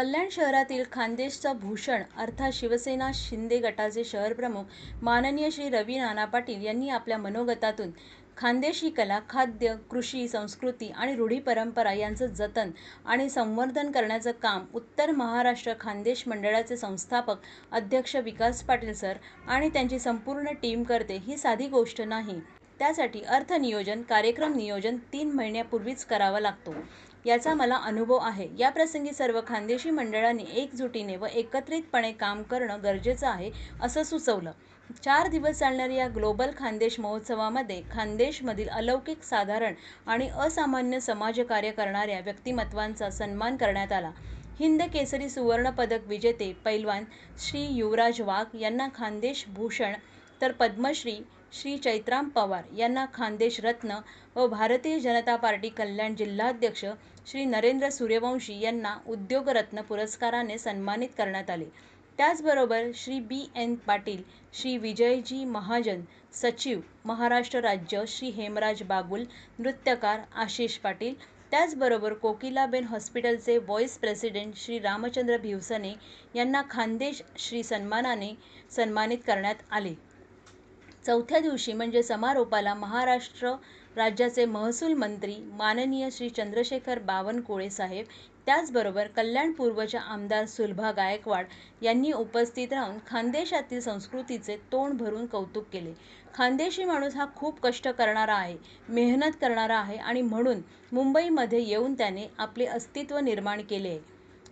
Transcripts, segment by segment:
कल्याण शहरातील खान्देशचा भूषण अर्थात शिवसेना शिंदे गटाचे शहरप्रमुख माननीय श्री रवी नाना पाटील यांनी आपल्या मनोगतातून खान्देशी कला, खाद्य, कृषी, संस्कृती आणि रूढी परंपरा यांचं जतन आणि संवर्धन करण्याचं काम उत्तर महाराष्ट्र खानदेश मंडळाचे संस्थापक अध्यक्ष विकास पाटील सर आणि त्यांची संपूर्ण टीम करते ही साधी गोष्ट नाही. त्यासाठी अर्थनियोजन, कार्यक्रम नियोजन तीन महिन्यापूर्वीच करावा लागतो, याचा मला अनुभव आहे. याप्रसंगी सर्व खानदेशी मंडळांनी एकजुटीने व एकत्रितपणे काम करणं गरजेचं आहे, असं सुचवलं. चार दिवस चालणाऱ्या या ग्लोबल खानदेश महोत्सवामध्ये खानदेशमधील अलौकिक, साधारण आणि असामान्य समाजकार्य करणाऱ्या व्यक्तिमत्वांचा सन्मान करण्यात आला. हिंद केसरी सुवर्णपदक विजेते पैलवान श्री युवराज वाघ यांना खानदेश भूषण तर पद्मश्री श्री चैत्राम पवार यांना खान्देश रत्न व भारतीय जनता पार्टी कल्याण जिल्हाध्यक्ष श्री नरेंद्र सूर्यवंशी यांना उद्योगरत्न पुरस्काराने सन्मानित करण्यात आले. त्याचबरोबर श्री बी. एन. पाटील, श्री विजयजी महाजन, सचिव, महाराष्ट्र राज्य श्री हेमराज बागुल, नृत्यकार आशिष पाटील, त्याचबरोबर कोकिलाबेन हॉस्पिटलचे व्हॉईस प्रेसिडेंट श्री रामचंद्र भिवसने यांना खान्देश श्री सन्मानाने सन्मानित करण्यात आले. चौथ्या दिवशी म्हणजे समारोपाला महाराष्ट्र राज्याचे महसूल मंत्री माननीय श्री चंद्रशेखर बावनकुळे साहेब, त्याचबरोबर कल्याण पूर्वच्या आमदार सुलभा गायकवाड यांनी उपस्थित राहून खानदेशातील संस्कृतीचे तोंड भरून कौतुक केले. खानदेशी माणूस हा खूप कष्ट करणारा आहे, मेहनत करणारा आहे आणि म्हणून मुंबईमध्ये येऊन त्याने आपले अस्तित्व निर्माण केले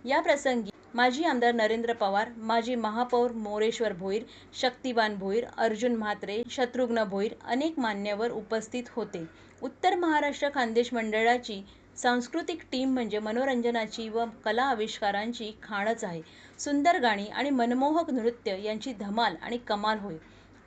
या प्रसंगी माजी आमदार नरेंद्र पवार, माजी महापौर मोरेश्वर भोईर, शक्तिवान भोईर, अर्जुन म्हात्रे, शत्रुघ्न भोईर अनेक मान्यवर उपस्थित होते. उत्तर महाराष्ट्र खान्देश मंडळाची सांस्कृतिक टीम म्हणजे मनोरंजनाची व कला आविष्कारांची खाणच आहे. सुंदर गाणी आणि मनमोहक नृत्य यांची धमाल आणि कमाल होय.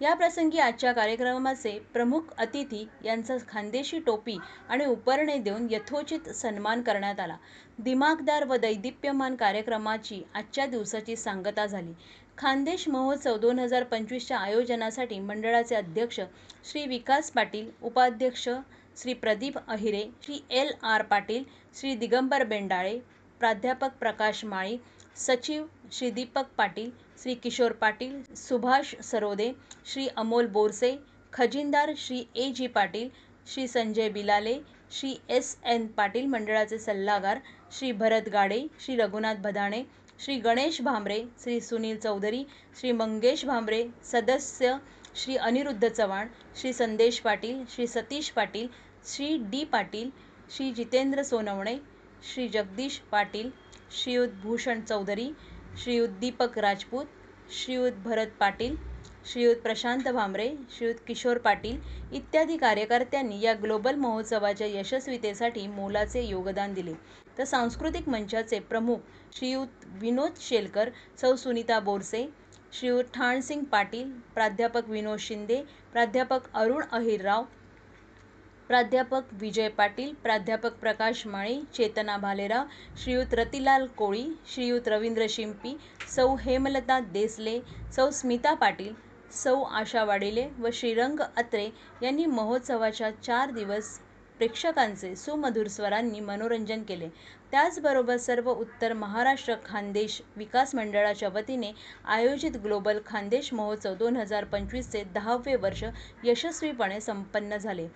याप्रसंगी आजच्या कार्यक्रमाचे प्रमुख अतिथी यांचा खानदेशी टोपी आणि उपरणे देऊन यथोचित सन्मान करण्यात आला. दिमागदार व दैदिप्यमान कार्यक्रमाची आजच्या दिवसाची सांगता झाली. खान्देश महोत्सव दोन हजार पंचवीसच्या आयोजनासाठी मंडळाचे अध्यक्ष श्री विकास पाटील, उपाध्यक्ष श्री प्रदीप अहिरे, श्री एल. आर. पाटील, श्री दिगंबर बेंडाळे, प्राध्यापक प्रकाश माळी, सचिव Shri Deepak Patil, Shri Kishor Patil, Subhash Sarode, Shri Amol Borse, खजिनदार Shri A. G. Patil, Shri Sanjay Bilale, Shri S. N. Patil मंडळाचे सल्लागार श्री भरत गाडे, श्री रघुनाथ भदाणे, श्री गणेश भांबरे, श्री सुनील चौधरी, श्री मंगेश भांबरे, सदस्य श्री अनिरुद्ध चव्हाण, श्री संदेश पाटील, श्री सतीश पाटील, श्री डी. पाटील, श्री जितेंद्र सोनवणे, श्री जगदीश पाटील, श्रीयुत भूषण चौधरी, श्रीयुत दीपक राजपूत, श्रीयुत भरत पाटील, श्रीयुत प्रशांत भांबरे, श्रीयुत किशोर पाटील इत्यादी कार्यकर्त्यांनी या ग्लोबल महोत्सवाच्या यशस्वितेसाठी मोलाचे योगदान दिले. तर सांस्कृतिक मंचाचे प्रमुख श्रीयुत विनोद शेलकर, सौ. सुनीता बोरसे, श्रीयुत ठाणसिंग पाटील, प्राध्यापक विनोद शिंदे, प्राध्यापक अरुण अहिरराव, प्राध्यापक विजय पाटील, प्राध्यापक प्रकाश माळी, चेतना भालेराव, श्रीयुत रतिलाल कोळी, श्रीयुत रवींद्र शिंपी, सौ. हेमलता देसले, सौ. स्मिता पाटील, सौ. आशा वाडिले व श्रीरंग अत्रे यांनी महोत्सवाच्या चार दिवस प्रेक्षकांचे सुमधुर स्वरांनी मनोरंजन केले. त्याचबरोबर सर्व उत्तर महाराष्ट्र खान्देश विकास मंडळाच्या वतीने आयोजित ग्लोबल खान्देश महोत्सव दोन हजार पंचवीसचे दहावे वर्ष यशस्वीपणे संपन्न झाले.